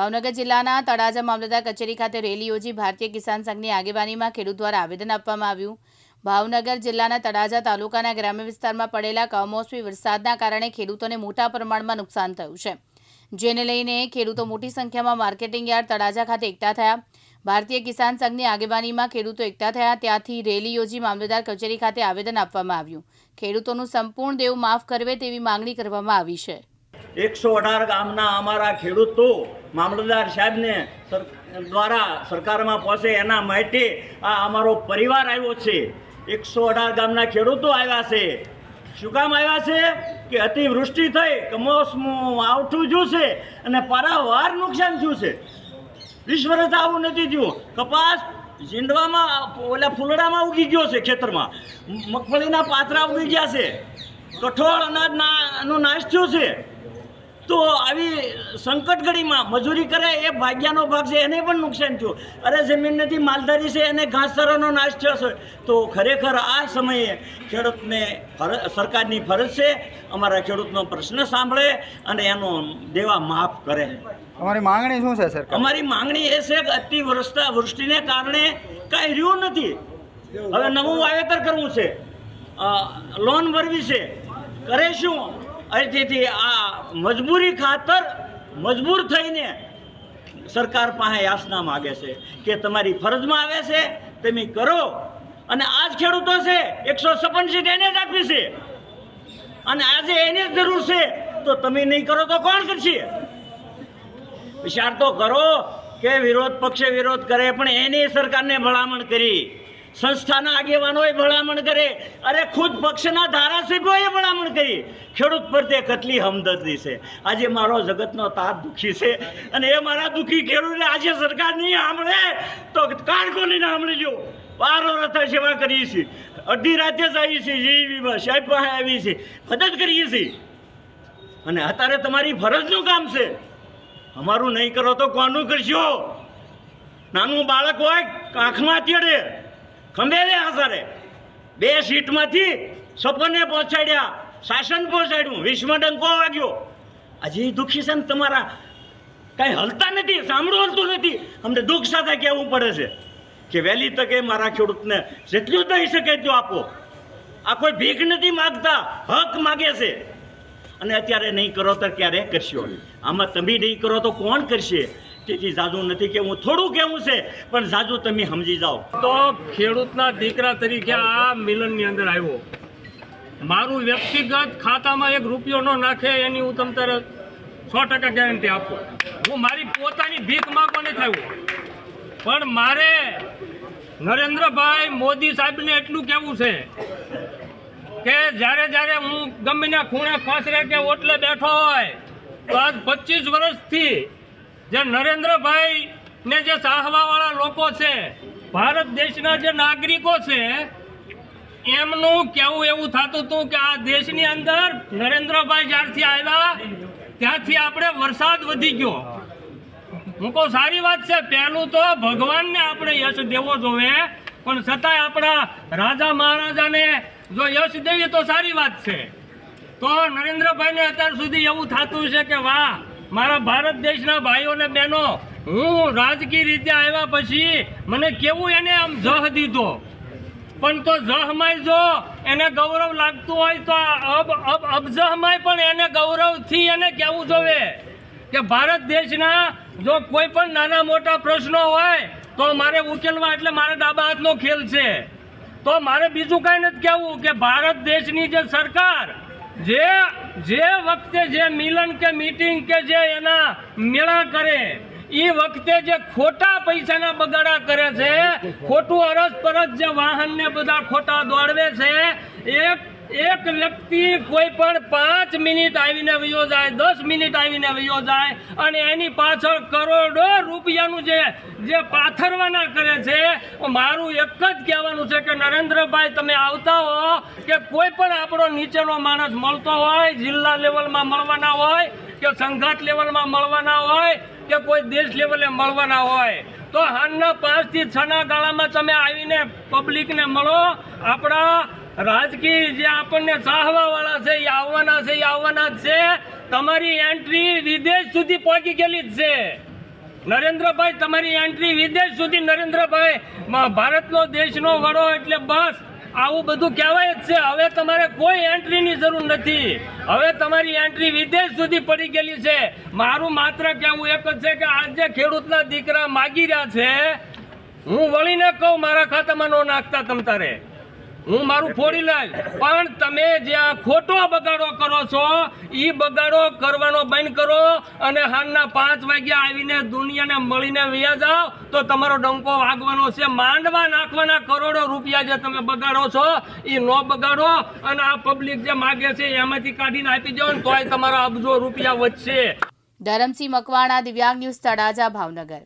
ભાવનગર જિલ્લાના તળાજા મામલતદાર કચેરી ખાતે રેલી યોજી ભારતીય કિસાન સંઘની આગેવાનીમાં ખેડૂત દ્વારા આવેદન આપવામાં આવ્યું. ભાવનગર જિલ્લાના તળાજા તાલુકાના ગ્રામ્ય વિસ્તારમાં પડેલા કમોસમી વરસાદના કારણે ખેડૂતોને મોટા પ્રમાણમાં નુકસાન થયું છે. જેને લઈને ખેડૂતો મોટી સંખ્યામાં માર્કેટિંગ યાર્ડ તળાજા ખાતે એકઠા થયા. ભારતીય કિસાન સંઘની આગેવાનીમાં ખેડૂતો એકઠા થયા, ત્યાંથી રેલી યોજી મામલતદાર કચેરી ખાતે આવેદન આપવામાં આવ્યું. ખેડૂતોનું સંપૂર્ણ દેવું માફ કરવે તેવી માંગણી કરવામાં આવી છે. એકસો અઢાર ગામના અમારા ખેડૂતો મામલતદાર સાહેબને દ્વારા સરકારમાં પહોંચે એના માટે આ અમારો પરિવાર આવ્યો છે. એકસો અઢાર ગામના ખેડૂતો આવ્યા છે. શું કામ આવ્યા છે? કે અતિવૃષ્ટિ થઈ કમોસમું આવઠું જ્યું છે અને પારાવાર નુકસાન થયું છે. વિશ્વ આવું નથી થયું. કપાસ ઝીંડવામાં, ઓલા ફૂલડામાં ઉગી ગયો છે ખેતરમાં. મગફળીના પાથરા ઉગી ગયા છે. કઠોળ અનાજ નો નાશ થયો છે. તો આવી સંકટ ઘડીમાં મજૂરી કરે એ ભાગ્યાનો ભાગ છે એને પણ નુકસાન થયું. અરે જમીન નથી માલધારી છે એને ઘાસચારાનો નાશ થયો છે. તો ખરેખર આ સમયે ખેડૂતને સરકારની ફરજ છે અમારા ખેડૂતનો પ્રશ્ન સાંભળે અને એનો દેવા માફ કરે. અમારી માંગણી શું છે સર અમારી માંગણી એ છે કે અતિ વરસતા વૃષ્ટિને કારણે કાંઈ રહ્યું નથી. હવે નવું વાવેતર કરવું છે. લોન ભરવી છે. કરે શું અહીંથી આ મજબૂરી ખાતર મજબૂર થઈને સરકાર પાસે યાચના માગે છે કે તમારી ફરજમાં આવે છે, તમે કરો. અને આ જ ખેડૂતો છે, એકસો છપ્પન સીટ એને જ આપી છે. અને આજે એની જ જરૂર છે, તો તમે નહીં કરો તો કોણ કરશે? વિચાર તો કરો કે વિરોધ પક્ષે વિરોધ કરે, પણ એની સરકારને ભલામણ કરી. સંસ્થાના આગેવાનોએ ભલામણ કરે. અરે ખુદ પક્ષના ધારાસભ્યોએ ભલામણ કરી. ખેડૂત પ્રત્યે કેટલી હમદર્દી છે. આજે મારો જગતનો તાત દુઃખી છે અને એ મારા દુઃખી ખેડૂતને આજે સરકાર નહીં સાંભળે તો કાન સાંભળી લ્યો? બાર રથ સેવા કરીએ છીએ. અડધી રાતે જ આવીએ છીએ જીવીમાં સાહેબ પાસે આવીએ છીએ. મદદ કરીએ છીએ. અને અત્યારે તમારી ફરજનું કામ છે. અમારું નહીં કરો તો કોનું કરશો? નાનું બાળક હોય આંખમાં તેડે. ખંભે રે આસારે બે સીટમાંથી સપને પહોંચાડ્યા, શાસન પહોંચાડ્યું વિશ્વમાં ડંકો વાગ્યો. ઈ દુઃખી છે ને તમારા? કાંઈ હલતા નથી, સાંભળું હલતું નથી. અમને દુઃખ સાથે કહેવું પડે છે કે વહેલી તકે મારા ખેડૂતને જેટલું દઈ શકે એટલું આપો. આ કોઈ ભીખ નથી માગતા, હક માગે છે. અને અત્યારે નહીં કરો તો ક્યારે કરશો? આમાં તમે નહીં કરો તો કોણ કરશે? તેથી જાજુ નથી કેવું થોડું કેવું છે, પણ જાજુ તમે સમજી જાઓ. તો ખેડૂતના દીકરા તરીકે આ મિલનની અંદર આવ્યો. મારું વ્યક્તિગત ખાતામાં એક રૂપિયો ન નાખે એની હું તમ તરત સો ટકા ગેરંટી આપું. હું મારી પોતાની ભીખ માગવા નથી આવ્યો. પણ મારે નરેન્દ્રભાઈ મોદી સાહેબને એટલું કહેવું છે કે જ્યારે જ્યારે હું ગમે ના ખૂણે ફાસરે કે ઓટલે બેઠો હોય, તો આજ પચીસ વર્ષથી જે નરેન્દ્રભાઈ ને જે ચાહવાવાળા લોકો છે, ભારત દેશના જે નાગરિકો છે, એમનું કેવું એવું થતું હતું કે આ દેશની અંદર નરેન્દ્રભાઈ જ્યારથી આવ્યા ત્યાંથી આપણે વરસાદ વધી ગયો. હું કહું, સારી વાત છે, પહેલું તો ભગવાનને આપણે યશ દેવો જોઈએ પણ છતાંય આપણા રાજા મહારાજાને જો યશ દેવી તો સારી વાત છે. તો નરેન્દ્રભાઈને અત્યાર સુધી એવું થતું છે કે વાહ મારા ભારત દેશના ભાઈઓ ને બહેનો, હું રાજકીય રીતે આવ્યા પછી મને કેવું એને આમ જહ દીધો? પણ તો જહમાય જો એને ગૌરવ લાગતું હોય તો અબ અબ, અબજહમાય પણ એને ગૌરવથી એને કહેવું જોવે? કે ભારત દેશના જો કોઈ પણ નાના મોટા પ્રશ્નો હોય, તો મારે ઉકેલવા એટલે મારા ડાબા હાથનો ખેલ છે. તો મારે બીજું કાંઈ નથી કહેવું કે ભારત દેશની જે સરકાર જે જે વખતે જે મિલન કે મીટિંગ કે જે એના મેળા કરે એ વખતે જે ખોટા પૈસાના બગાડા કરે છે, ખોટું અરસ પરસ જે વાહનને બધા ખોટા દોડવે છે, એક એક વ્યક્તિ કોઈ પણ પાંચ મિનિટ આવીને વયો જાય, દસ મિનિટ આવીને વયો જાય અને એની પાછળ કરોડો રૂપિયાનું જે જે પાથરવાના કરે છે, મારું એક જ કહેવાનું છે કે નરેન્દ્રભાઈ, તમે આવતા હો કે કોઈ પણ આપણો નીચેનો માણસ મળતો હોય, જિલ્લા લેવલમાં મળવાના હોય, કે સંઘાત લેવલમાં મળવાના હોય, કે કોઈ દેશ લેવલે મળવાના હોય, તો હાલના પાંચથી છના ગાળામાં તમે આવીને પબ્લિકને મળો, આપણા રાજકીય જે આપણને ચાહવાવાળા છે, એ આવવાના છે, એ આવવાના જ છે. તમારી એન્ટ્રી વિદેશ સુધી પહોંચી ગયેલી જ છે. નરેન્દ્રભાઈ, તમારી એન્ટ્રી વિદેશ સુધી નરેન્દ્રભાઈ ભારતનો દેશનો વડો એટલે બસ. આવું બધું કહેવાય જ છે. હવે તમારે કોઈ એન્ટ્રીની જરૂર નથી. હવે તમારી એન્ટ્રી વિદેશ સુધી પડી ગયેલી છે. મારું માત્ર કહેવું એક જ છે કે આજે ખેડૂતના દીકરા માગી રહ્યા છે. હું વળીને કહું, મારા ખાતામાં નો નાખતા તમ તારે. હું મારું ફોડી લઈશ પણ તમે જે આ ખોટો બગાડો કરો છો એ બગાડો કરવાનો બંધ કરો અને હાલના પાંચ વાગ્યા આવીને દુનિયાને મળીને વ્યા જાઓ, તો તમારો ડંકો વાગવાનો છે. માંડવા નાખવાના કરોડો રૂપિયા જે તમે બગાડો છો એ નો બગાડો અને આ પબ્લિક જે માગે છે એમાંથી કાઢીને આપી દો ને તોય તમારા અબજો રૂપિયા વધશે. ધરમસિંહ મકવાણા, દિવ્યાંગ ન્યૂઝ તળાજા, ભાવનગર.